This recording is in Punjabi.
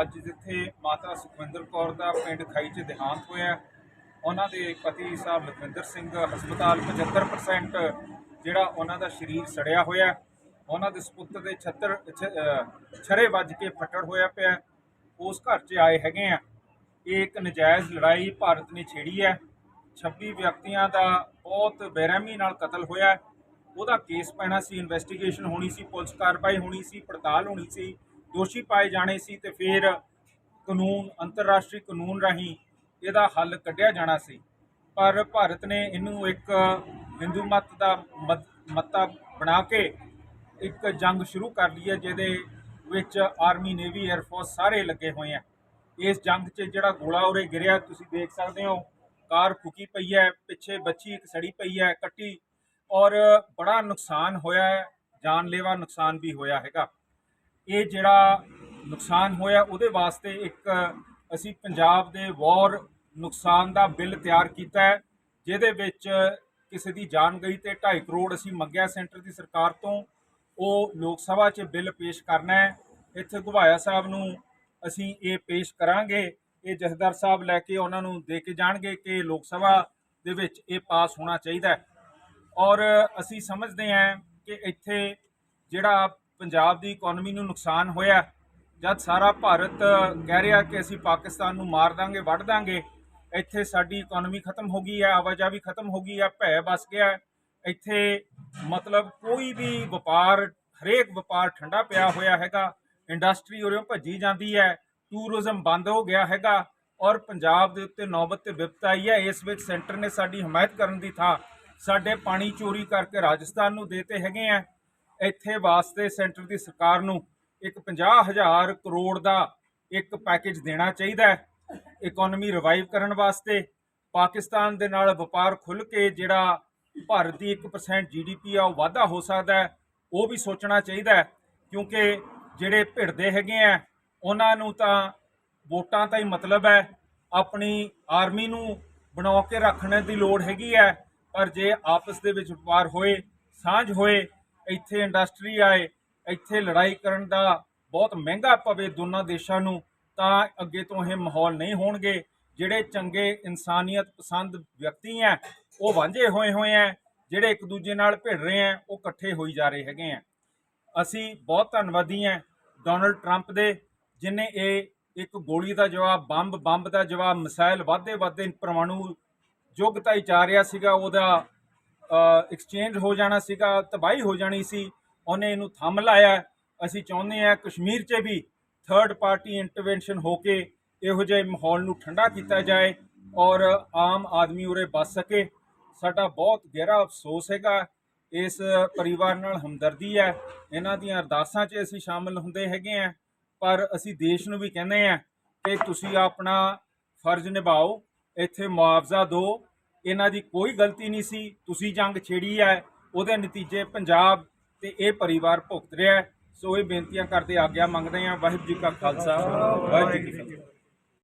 ਅੱਜ ਜਿੱਥੇ ਮਾਤਾ ਸੁਖਵਿੰਦਰ ਕੌਰ ਦਾ ਪਿੰਡ ਖਾਈ 'ਚ ਦੇਹਾਂਤ ਹੋਇਆ ਉਹਨਾਂ ਦੇ ਪਤੀ ਸਾਹਿਬ ਲਖਵਿੰਦਰ ਸਿੰਘ ਹਸਪਤਾਲ 75% ਜਿਹੜਾ ਉਹਨਾਂ ਦਾ ਸਰੀਰ ਸੜਿਆ ਹੋਇਆ ਉਹਨਾਂ ਦੇ ਸਪੁੱਤਰ ਦੇ ਛੱਤਰ, ਛ- ਅਹ, ਛਰੇ ਵੱਜ ਕੇ ਫੱਟੜ ਹੋਇਆ ਪਿਆ ਉਸ ਘਰ 'ਚ ਆਏ ਹੈਗੇ ਆ। ਇਹ ਇੱਕ ਨਜਾਇਜ਼ ਲੜਾਈ ਭਾਰਤ ਨੇ ਛੇੜੀ ਹੈ। 26 ਵਿਅਕਤੀਆਂ ਦਾ ਬਹੁਤ ਬੇਰਹਿਮੀ ਨਾਲ ਕਤਲ ਹੋਇਆ ਉਹਦਾ ਕੇਸ ਪੈਣਾ ਸੀ ਇਨਵੈਸਟੀਗੇਸ਼ਨ ਹੋਣੀ ਸੀ, ਪੁਲਿਸ ਕਾਰਵਾਈ ਹੋਣੀ ਸੀ, ਪੜਤਾਲ ਹੋਣੀ ਸੀ। ਦੋਸ਼ੀ ਪਾਏ ਜਾਣੇ ਸੀ ਤੇ ਫਿਰ ਕਾਨੂੰਨ, ਅੰਤਰਰਾਸ਼ਟਰੀ ਕਾਨੂੰਨ ਰਾਹੀਂ ਇਹਦਾ ਹੱਲ ਕੱਢਿਆ ਜਾਣਾ ਸੀ। ਪਰ ਭਾਰਤ ਨੇ ਇਹਨੂੰ ਇੱਕ ਹਿੰਦੂ ਮਤ ਦਾ ਮਤ- ਮੱਤਾ ਬਣਾ ਕੇ ਇੱਕ ਜੰਗ ਸ਼ੁਰੂ ਕਰ ਲਈ ਹੈ, ਜਿਹਦੇ ਵਿੱਚ ਆਰਮੀ, ਨੇਵੀ 에ਅਰ ਫੋਰਸ ਸਾਰੇ ਲੱਗੇ ਹੋਏ ਆ। ਇਸ ਜੰਗ 'ਚ ਜਿਹੜਾ ਗੋਲਾ ਉਰੇ ਗਿਰਿਆ, ਤੁਸੀਂ ਦੇਖ ਸਕਦੇ ਹੋ, ਕਾਰ ਫੁਕੀ ਪਈ ਹੈ, ਪਿੱਛੇ ਬੱਚੀ ਇੱਕ ਸੜੀ ਪਈ ਹੈ, ਕੱਟੀ, ਔਰ ਬੜਾ ਨੁਕਸਾਨ ਹੋਇਆ ਹੈ, ਜਾਨਲੇਵਾ ਨੁਕਸਾਨ ਵੀ ਹੋਇਆ ਹੈਗਾ। ਇਹ ਜਿਹੜਾ ਨੁਕਸਾਨ ਹੋਇਆ, ਉਹਦੇ ਵਾਸਤੇ ਇੱਕ ਅਸੀਂ ਪੰਜਾਬ ਦੇ ਵਾਰ ਨੁਕਸਾਨ ਦਾ ਬਿੱਲ ਤਿਆਰ ਕੀਤਾ ਹੈ, ਜਿਹਦੇ ਵਿੱਚ ਕਿਸੇ ਦੀ ਜਾਨ ਗਈ ਤੇ 2.5 ਕਰੋੜ ਅਸੀਂ ਮੰਗਿਆ ਸੈਂਟਰ ਦੀ ਸਰਕਾਰ ਤੋਂ। ਉਹ ਲੋਕ ਸਭਾ 'ਚ ਬਿੱਲ ਪੇਸ਼ ਕਰਨਾ ਹੈ। ਇੱਥੇ ਘੁਬਾਇਆ ਸਾਹਿਬ ਨੂੰ ਅਸੀਂ ਇਹ ਪੇਸ਼ ਕਰਾਂਗੇ। ਇਹ ਜਥੇਦਾਰ ਸਾਹਿਬ ਲੈ ਕੇ ਉਹਨਾਂ ਨੂੰ ਦੇ ਕੇ ਜਾਣਗੇ ਕਿ ਲੋਕ ਸਭਾ ਦੇ ਵਿੱਚ ਇਹ ਪਾਸ ਹੋਣਾ ਚਾਹੀਦਾ ਹੈ। ਔਰ ਅਸੀਂ ਸਮਝਦੇ ਹਾਂ ਕਿ ਇੱਥੇ ਜਿਹੜਾ ਪੰਜਾਬ ਦੀ ਇਕਨੋਮੀ ਨੂੰ ਨੁਕਸਾਨ ਹੋਇਆ ਜਦ ਸਾਰਾ ਭਾਰਤ ਕਹਿ ਰਿਹਾ ਕਿ ਅਸੀਂ ਪਾਕਿਸਤਾਨ ਨੂੰ ਮਾਰ ਦਾਂਗੇ, ਵੱਢ ਦਾਂਗੇ, ਇੱਥੇ ਸਾਡੀ ਇਕਨੋਮੀ ਖਤਮ ਹੋ ਗਈ ਹੈ, ਆਵਾਜਾਈ ਖਤਮ ਹੋ ਗਈ ਹੈ, ਭੈ ਵਸ ਗਿਆ ਇੱਥੇ ਮਤਲਬ ਕੋਈ ਵੀ ਵਪਾਰ, ਹਰੇਕ ਵਪਾਰ ਠੰਡਾ ਪਿਆ ਹੋਇਆ ਹੈਗਾ। ਇੰਡਸਟਰੀ ਉਰਿਓਂ ਭੱਜੀ ਜਾਂਦੀ ਹੈ ਟੂਰਿਜ਼ਮ ਬੰਦ ਹੋ ਗਿਆ ਹੈਗਾ ਔਰ ਪੰਜਾਬ ਦੇ ਉੱਤੇ ਨੌਬਤ ਤੇ ਵਿਪਤ ਆਈ ਹੈ। ਇਸ ਵਿੱਚ ਸੈਂਟਰ ਨੇ ਸਾਡੀ ਹਮਾਇਤ ਕਰਨ ਦੀ ਥਾਂ ਸਾਡੇ ਪਾਣੀ ਚੋਰੀ ਕਰਕੇ ਰਾਜਸਥਾਨ ਨੂੰ ਦੇਤੇ ਹੈਗੇ ਆ ਇੱਥੇ ਵਾਸਤੇ ਸੈਂਟਰ ਦੀ ਸਰਕਾਰ ਨੂੰ ਇੱਕ 50000 ਕਰੋੜ ਦਾ ਇੱਕ ਪੈਕੇਜ ਦੇਣਾ ਚਾਹੀਦਾ ਹੈ। ਇਕਨੋਮੀ ਰਿਵਾਈਵ ਕਰਨ ਵਾਸਤੇ ਪਾਕਿਸਤਾਨ ਦੇ ਨਾਲ ਵਪਾਰ ਖੁੱਲ ਕੇ ਜਿਹੜਾ ਭਾਰਤ ਦੀ 1% ਜੀਡੀਪੀ ਆ, ਉਹ ਵਾਧਾ ਹੋ ਸਕਦਾ ਹੈ, ਉਹ ਵੀ ਸੋਚਣਾ ਚਾਹੀਦਾ ਹੈ, ਕਿਉਂਕਿ ਜਿਹੜੇ ਭਿੜਦੇ ਹੈਗੇ ਆ, ਉਹਨਾਂ ਨੂੰ ਤਾਂ ਵੋਟਾਂ ਦਾ ਹੀ ਮਤਲਬ ਹੈ, ਆਪਣੀ ਆਰਮੀ ਨੂੰ ਬਣਾ ਕੇ ਰੱਖਣ ਦੀ ਲੋੜ ਹੈਗੀ ਹੈ, ਪਰ ਜੇ ਆਪਸ ਦੇ ਵਿੱਚ ਵਪਾਰ ਹੋਏ, ਸਾਂਝ ਹੋਏ ਇੱਥੇ ਇੰਡਸਟਰੀ ਆਏ, ਇੱਥੇ ਲੜਾਈ ਕਰਨ ਦਾ ਬਹੁਤ ਮਹਿੰਗਾ ਪਵੇ ਦੋਨਾਂ ਦੇਸ਼ਾਂ ਨੂੰ, ਤਾਂ ਅੱਗੇ ਤੋਂ ਇਹ ਮਾਹੌਲ ਨਹੀਂ ਹੋਣਗੇ। ਜਿਹੜੇ ਚੰਗੇ ਇਨਸਾਨੀਅਤ ਪਸੰਦ ਵਿਅਕਤੀ ਹੈ ਉਹ ਵਾਂਝੇ ਹੋਏ ਹੋਏ ਹੈ ਜਿਹੜੇ ਇੱਕ ਦੂਜੇ ਨਾਲ ਭਿੜ ਰਹੇ ਹੈ ਉਹ ਇਕੱਠੇ ਹੋਈ ਜਾ ਰਹੇ ਹੈਗੇ ਆ ਅਸੀਂ ਬਹੁਤ ਧੰਨਵਾਦੀ ਹਾਂ ਡੋਨਲਡ ਟਰੰਪ ਦੇ, ਜਿਨੇ ਇਹ ਇੱਕ ਗੋਲੀ ਦਾ ਜਵਾਬ ਬੰਬ ਬੰਬ ਦਾ ਜਵਾਬ ਮਿਸਾਈਲ ਵਾਧੇ ਵਾਧੇ ਪਰਮਾਣੂ ਯੁੱਗ ਤਾਈ ਜਾ ਰਿਹਾ ਸੀਗਾ, ਉਹਦਾ ਐਕਸਚੇਂਜ ਹੋ ਜਾਣਾ ਸੀਗਾ, ਤਬਾਹੀ ਹੋ ਜਾਣੀ ਸੀ, ਉਹਨੇ ਇਹਨੂੰ ਥੰਮ ਲਾਇਆ। ਅਸੀਂ ਚਾਹੁੰਦੇ ਹਾਂ ਕਸ਼ਮੀਰ 'ਚ ਵੀ ਥਰਡ ਪਾਰਟੀ ਇੰਟਰਵੈਂਸ਼ਨ ਹੋ ਕੇ ਇਹੋ ਜਿਹੇ ਮਾਹੌਲ ਨੂੰ ਠੰਡਾ ਕੀਤਾ ਜਾਏ ਔਰ ਆਮ ਆਦਮੀ ਉਰੇ ਬਚ ਸਕੇ। ਸਾਡਾ ਬਹੁਤ ਗਹਿਰਾ ਅਫਸੋਸ ਹੈਗਾ, ਇਸ ਪਰਿਵਾਰ ਨਾਲ ਹਮਦਰਦੀ ਹੈ। ਇਹਨਾਂ ਦੀਆਂ ਅਰਦਾਸਾਂ 'ਚ ਅਸੀਂ ਸ਼ਾਮਲ ਹੁੰਦੇ ਹੈਗੇ ਆ ਪਰ ਅਸੀਂ ਦੇਸ਼ ਨੂੰ ਵੀ ਕਹਿੰਦੇ ਆ ਕਿ ਤੁਸੀਂ ਆਪਣਾ ਫਰਜ਼ ਨਿਭਾਓ, ਇੱਥੇ ਮੁਆਵਜ਼ਾ ਦਿਓ ਇਹਨਾਂ ਦੀ ਕੋਈ ਗਲਤੀ ਨਹੀਂ ਸੀ। ਤੁਸੀਂ ਜੰਗ ਛੇੜੀ ਹੈ, ਉਹਦੇ ਨਤੀਜੇ ਪੰਜਾਬ ਤੇ ਇਹ ਪਰਿਵਾਰ ਭੁਗਤ ਰਿਹਾ ਸੋ ਇਹ ਬੇਨਤੀਆਂ ਕਰਦੇ ਆਗਿਆ ਮੰਗਦੇ ਆ ਵਾਹਿਗੁਰੂ ਜੀ ਕਾ ਖਾਲਸਾ, ਵਾਹਿਗੁਰੂ ਜੀ ਕੀ ਫਤਿਹ।